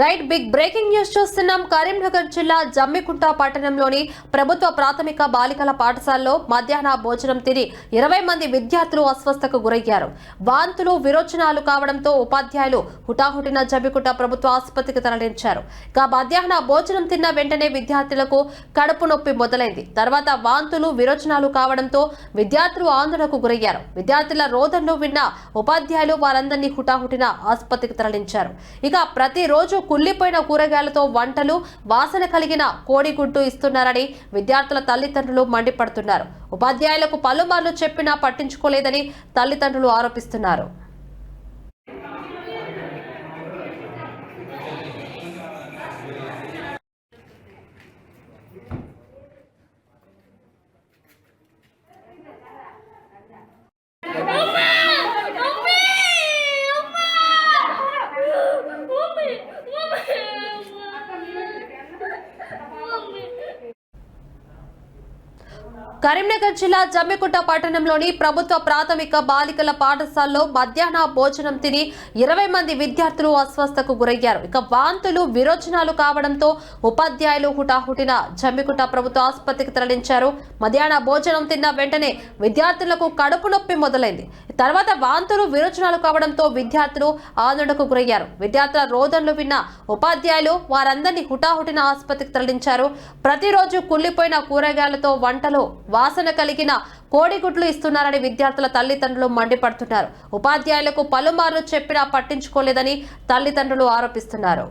Right big breaking news చూస్తున్నాం. కరీంనగర్ జిల్లా జమ్మికుంట పట్టణంలోని ప్రభుత్వ ప్రాథమిక బాలికల పాఠశాలలో మధ్యాహ్న భోజనం తిని ఇరవై మంది విద్యార్థులు అస్వస్థకు గురయ్యారు. వాంతులు విరోచనాలు కావడంతో ఉపాధ్యాయులు హుటాహుటిన జమ్మికుంట ప్రభుత్వ ఆసుపత్రికి తరలించారు. ఇక మధ్యాహ్న భోజనం తిన్న వెంటనే విద్యార్థులకు కడుపు నొప్పి మొదలైంది. తర్వాత వాంతులు విరోచనాలు కావడంతో విద్యార్థులు ఆందోళనకు గురయ్యారు. విద్యార్థుల రోదనలు విన్న ఉపాధ్యాయులు వారందరినీ హుటాహుటిన ఆసుపత్రికి తరలించారు. ఇక ప్రతిరోజు కుళ్ళిపోయిన కూరగాయలతో వంటలు వాసన కలిగిన కోడిగుడ్డు ఇస్తున్నారని విద్యార్థుల తల్లిదండ్రులు మండిపడుతున్నారు. ఉపాధ్యాయులకు పలుమార్లు చెప్పినా పట్టించుకోలేదని తల్లిదండ్రులు ఆరోపిస్తున్నారు. కరీంనగర్ జిల్లా జమ్మికుంట పట్టణంలోని ప్రభుత్వ ప్రాథమిక బాలికల పాఠశాలలో మధ్యాహ్న భోజనం తిని ఇరవై మంది విద్యార్థులు అస్వస్థకు గురయ్యారు. ఇక వాంతులు విరోచనాలు కావడంతో ఉపాధ్యాయులు హుటాహుటిన జమ్మికుంట ప్రభుత్వ ఆసుపత్రికి తరలించారు. మధ్యాహ్న భోజనం తిన్న వెంటనే విద్యార్థులకు కడుపు నొప్పి మొదలైంది. తర్వాత వాంతులు విరోచనాలు కావడంతో విద్యార్థులు ఆందోళనకు గురయ్యారు. విద్యార్థుల రోదనలు విన్న ఉపాధ్యాయులు వారందరినీ హుటాహుటిన ఆసుపత్రికి తరలించారు. ప్రతిరోజు కుళ్ళిపోయిన కూరగాయలతో వంటలు వాసన కలిగిన కోడిగుడ్లు ఇస్తున్నారని విద్యార్థుల తల్లిదండ్రులు మండిపడుతున్నారు. ఉపాధ్యాయులకు పలుమార్లు చెప్పినా పట్టించుకోలేదని తల్లిదండ్రులు ఆరోపిస్తున్నారు.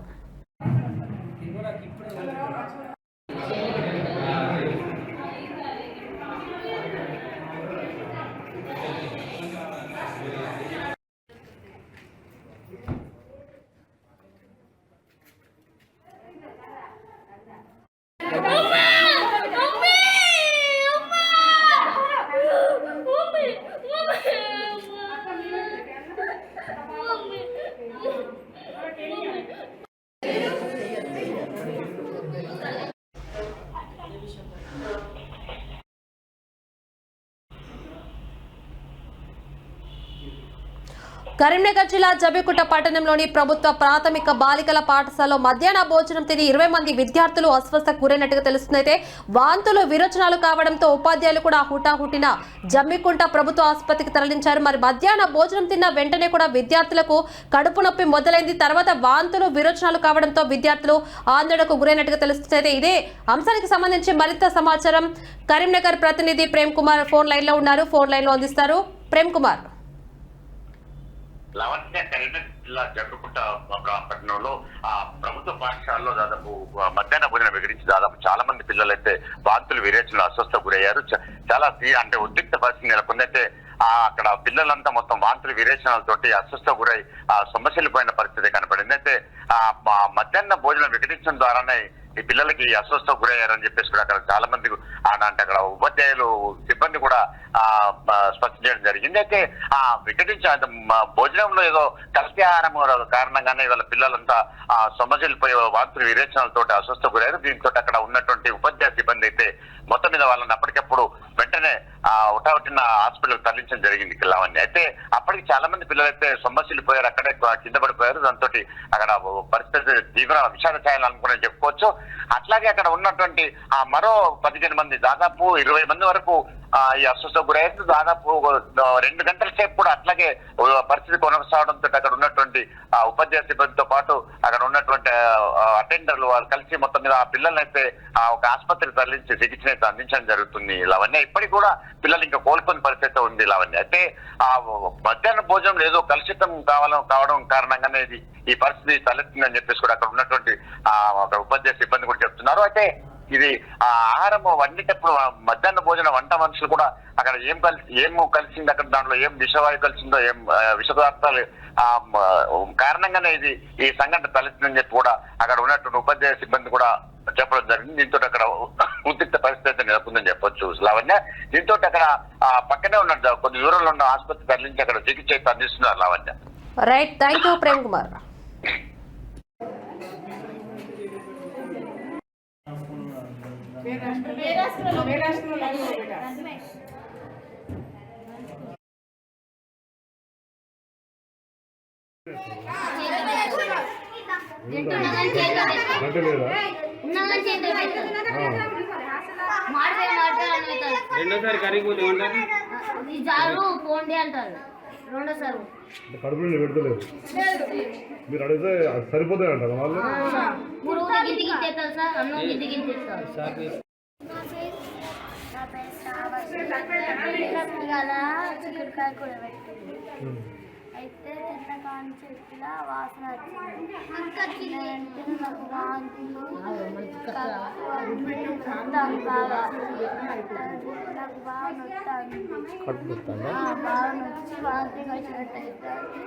కరీంనగర్ జిల్లా జబికుట పట్టణంలోని ప్రభుత్వ ప్రాథమిక బాలికల పాఠశాలలో మధ్యాహ్న భోజనం తిని ఇరవై మంది విద్యార్థులు అస్వస్థకు గురైనట్టుగా తెలుస్తుందైతే వాంతులు విరోచనాలు కావడంతో ఉపాధ్యాయులు కూడా హుటాహుటిన జమ్మికుంట ప్రభుత్వ ఆసుపత్రికి తరలించారు. మరి మధ్యాహ్న భోజనం తిన్న వెంటనే కూడా విద్యార్థులకు కడుపు నొప్పి మొదలైంది. తర్వాత వాంతులు విరోచనాలు కావడంతో విద్యార్థులు ఆందోళనకు గురైనట్టుగా తెలుస్తుందైతే ఇదే అంశానికి సంబంధించి మరింత సమాచారం కరీంనగర్ ప్రతినిధి ప్రేమ్ కుమార్ ఫోన్ లైన్లో ఉన్నారు. ఫోన్ లైన్లో అందిస్తారు ప్రేమ్ కుమార్. లవణ్య కరీంనగర్ జిల్లా జరుపుకుంటా ఒక పట్టణంలో ఆ ప్రభుత్వ పాఠశాలలో దాదాపు మధ్యాహ్న భోజనం వివరించి దాదాపు చాలా మంది పిల్లలు అయితే వాంతులు విరేచనలు అస్వస్థ గురయ్యారు. చ- చాలా అంటే ఉద్రిక్త పరిస్థితి నెలకొందైతే ఆ అక్కడ పిల్లలంతా మొత్తం వాంతులు విరేచనాలతోటి అస్వస్థ గురై ఆ సమస్యలు పోయిన పరిస్థితి కనపడింది అయితే ఆ మధ్యాహ్న భోజనం వికటించడం ద్వారానే ఈ పిల్లలకి అస్వస్థ గురయ్యారని చెప్పేసి కూడా అక్కడ చాలా మంది అంటే అక్కడ ఉపాధ్యాయులు సిబ్బంది కూడా ఆ స్పష్టం చేయడం జరిగింది. అయితే ఆ వికటించ భోజనంలో ఏదో కల్తీ ఆహారం కారణంగానే వాళ్ళ పిల్లలంతా ఆ సొమ్మసిల్లిపోయే వాంతులు విరేచనాలతో అస్వస్థ గురయ్యారు. దీంతో అక్కడ ఉన్నటువంటి ఉపాధ్యాయ సిబ్బంది అయితే మొత్తం మీద వాళ్ళని అప్పటికప్పుడు వెంటనే ఆ ఉటావుటిన హాస్పిటల్ తరలించడం జరిగింది లావణ్య. అయితే అప్పటికి చాలా మంది పిల్లలు అయితే సొమ్మసిల్లిపోయారు అక్కడే కింద పడిపోయారు. దాంతో అక్కడ పరిస్థితి తీవ్ర విషాద ఛాయలు అనుకుని చెప్పుకోవచ్చు. అట్లాగే అక్కడ ఉన్నటువంటి ఆ మరో పదిహేను మంది దాదాపు ఇరవై మంది వరకు ఈ అస్వస్థ గురయ్యారు దాదాపు రెండు గంటల సేపు కూడా అట్లాగే పరిస్థితి కొనసాగడంతో అక్కడ ఉన్నటువంటి ఆ ఉపాధ్యాయ సిబ్బందితో పాటు అక్కడ ఉన్నటువంటి అటెండర్లు వాళ్ళు కలిసి మొత్తం మీద ఆ పిల్లల్ని అయితే ఆ ఒక ఆసుపత్రికి తరలించి చికిత్స అయితే అందించడం జరుగుతుంది. లావణ్య ఇప్పటికి కూడా పిల్లలు ఇంకా కోలుకుని పరిస్థితి ఉంది లావణ్య అయితే ఆ మధ్యాహ్న భోజనం ఏదో కలుషితం కావాలం కావడం కారణంగానే ఇది ఈ పరిస్థితి తలెత్తుందని చెప్పేసి కూడా అక్కడ ఉన్నటువంటి ఆ ఒక ఉపాధ్యాయ సిబ్బంది కూడా చెప్తున్నారు. అయితే ఇది ఆ ఆహారం వండేటప్పుడు మధ్యాహ్న భోజన వంట మనుషులు కూడా అక్కడ ఏం కలిసి ఏం కలిసింది అక్కడ దాంట్లో ఏం విషవాయు కలిసిందో ఏం విష పదార్థాలు ఆ కారణంగానే ఇది ఈ సంఘటన తలెత్తిందని చెప్పి కూడా అక్కడ ఉన్నటువంటి ఉపాధ్యాయ సిబ్బంది కూడా చెప్పడం జరిగింది. దీంతో అక్కడ ఉద్రిక్త పరిస్థితి నెలకొందని చెప్పొచ్చు లావణ్య. దీంతో అక్కడ ఆ పక్కనే ఉన్న కొన్ని దూరంలో ఉన్న ఆసుపత్రి తరలించి అక్కడ చికిత్స అందిస్తున్నారు Lavanya. Right thank you Prem Kumar రెండోసారి కర్రీకి పోతే ఏమంటారు ఈ జారు పోండి అంటారు. కడుపు నుండి పెడతలేదు. మీరు అడిగితే సరిపోతాయి అంటారు వాళ్ళు? చిక్కుడుకాయ కూడా పెట్టింది అయితే తిన్న కానీ చెట్టులా వాసన వచ్చింది. నాకు వాంతులు బాగా నాకు బాగా నొత్తాను కడుపు వస్తుందా ఆ, బాగా నొచ్చి వాంతి వచ్చినట్టు అవుతుంది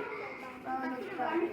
బాగా నొత్తాను